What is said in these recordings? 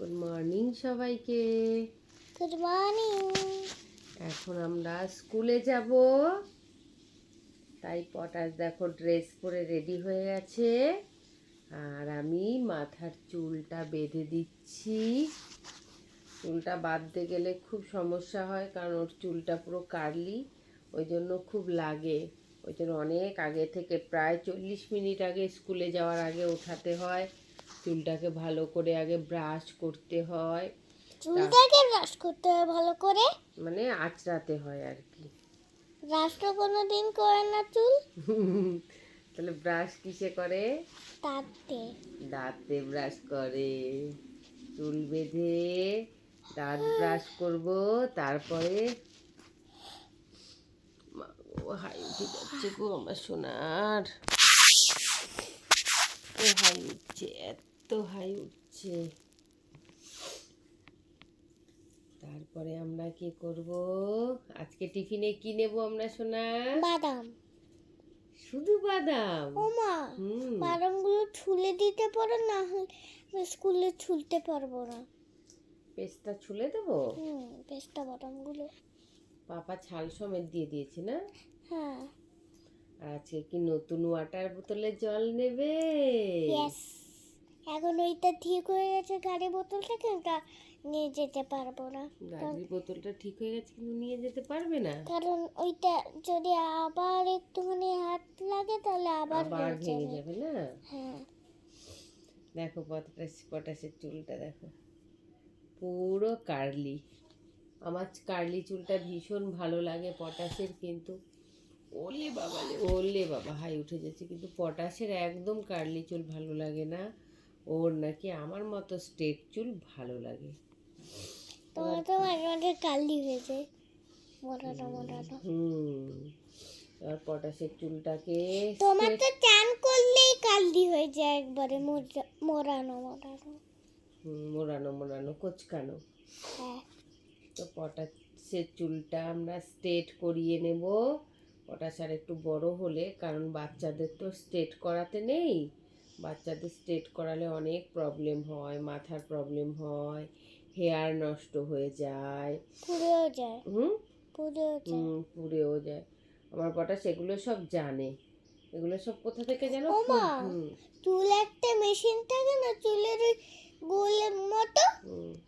Good morning সবাইকে। Good morning এখন আমরা স্কুলে যাব। তাই পটাশ দেখো ড্রেস পরে রেডি হয়ে গেছে। আর আমি মাথার চুলটা বেঁধে দিচ্ছি। চুলটা বাঁধতে গেলে খুব সমস্যা হয় কারণ ওর চুলটা পুরো কার্লি ওই জন্য খুব লাগে। ওই জন্য অনেক আগে থেকে প্রায় চল্লিশ মিনিট আগে স্কুলে যাওয়ার আগে ওঠাতে হয়। চুলটাকে ভালো করে আগে ব্রাশ করতে হয়। চুলটাকে ব্রাশ করতে হয় ভালো করে? মানে আঁচড়াতে হয় আর কি। ব্রাশ তো কোনো দিন করে না চুল। তাহলে ব্রাশ কিসে করে? তাতে দাঁতে ব্রাশ করে। চুল বেঁধে দাঁত ব্রাশ করব তারপরে গো, হাই উঠে যাচ্ছে গো আমার সোনার। ও হাই উঠছে এত হাই উঠছে। তারপরে আমরা কি করব? আজকে টিফিনে কি নেব আমরা সোনা? বাদাম। শুধু বাদাম? ও মা হুম। বাদামগুলো ছুলে দিতে পারো না হলে স্কুলে ছুলতে পারব না। পেস্তা ছুলে দেবো? হুম পেস্তা বাদামগুলো। পাপা ছাল সমেত দিয়ে দিয়েছে না? হ্যাঁ। আজকে কি নতুন ওয়াটার বোতলে জল নেবে? ইয়েস এখন ওইটা ঠিক হয়ে গেছে গাড়ি বোতলটা কিন্তু নিয়ে যেতে পারব না। গাড়ির বোতলটা ঠিক হয়ে গেছে কিন্তু নিয়ে যেতে পারবে না। কারণ ওইটা যদি আবার একটুখানি হাত লাগে তাহলে আবার আবার ভেঙে যাবে। না? হ্যাঁ। দেখো পটাশ পটাশের চুলটা দেখো। পুরো কার্লি। আমার কার্লি চুলটা ভীষণ ভালো লাগে পটাশের কিন্তু। ওলে বাবা ওলে বাবা হাই উঠে যাচ্ছে। কিন্তু পটাশের একদম কার্লি চুল ভালো লাগে না। ওর নাকি আমার মতো স্ট্রেট চুল ভালো লাগে। তোমার তো মাঝে মাঝে কালি হয়েছে। মোটানো হুম আর পটাশের চুলটাকে তোমার তো চান করলেই কালি হয়ে যায় একবারে মোড়ানো মোড়ানো। মোড়ানো মোড়ানো কোচকানো। হ্যাঁ। তো পটাশের চুলটা আমরা স্ট্রেট করিয়ে নেব। পটাশ আর একটু বড় হলে কারণ বাচ্চাদের তো স্ট্রেট করাতে নেই। বাচ্চাদের স্ট্রেট করালে অনেক প্রবলেম হয় মাথার প্রবলেম হয় হেয়ার নষ্ট হয়ে যায়। পুড়েও যায়। হুম? পুড়েও যায়। হুম, পুড়েও যায়। আমার পটাশ সেগুলো সব জানে। এগুলো সব কোথা থেকে জানো চুল একটা মেশিন থাকে না চুলের ওই গোলের মতো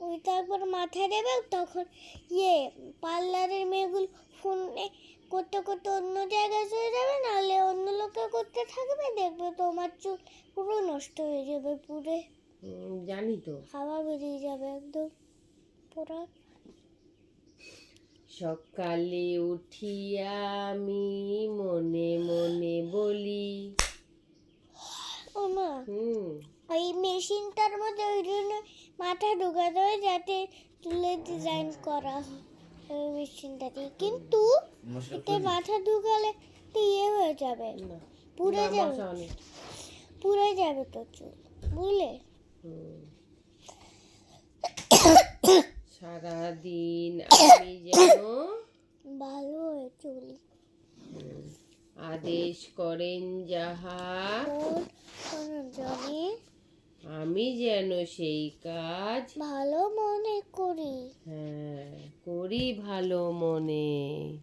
ওই তারপর মাথায় দেবে তখন ইয়ে পার্লারের মেয়েগুলো ফোনে করতে করতে অন্য জায়গায় চলে যাবে নাহলে অন্য লোকে করতে থাকবে দেখবে তোমার চুল পুরো নষ্ট হয়ে যাবে পুরে জানি তো। হাওয়া বেরিয়ে যাবে একদম পুরো। সকালে উঠিয়া আমি মনে মনে বলি ও মা হুম ওই মেশিনটার মধ্যে ওই জন্য মাথা ঢুকাতে হয় যাতে চুলের ডিজাইন করা হয় ওই মেশিনটাতে কিন্তু এতে মাথা ঢুকালে তো ইয়ে হয়ে যাবে। পুড়ে যাবে। পুড়ে যাবে তো চুল বুঝলে? সারাদিন আমি যেন ভালো হয় চুল। আদেশ করেন যাহা আমি যেন সেই কাজ ভালো মনে করি। হ্যাঁ করি ভালো মনে।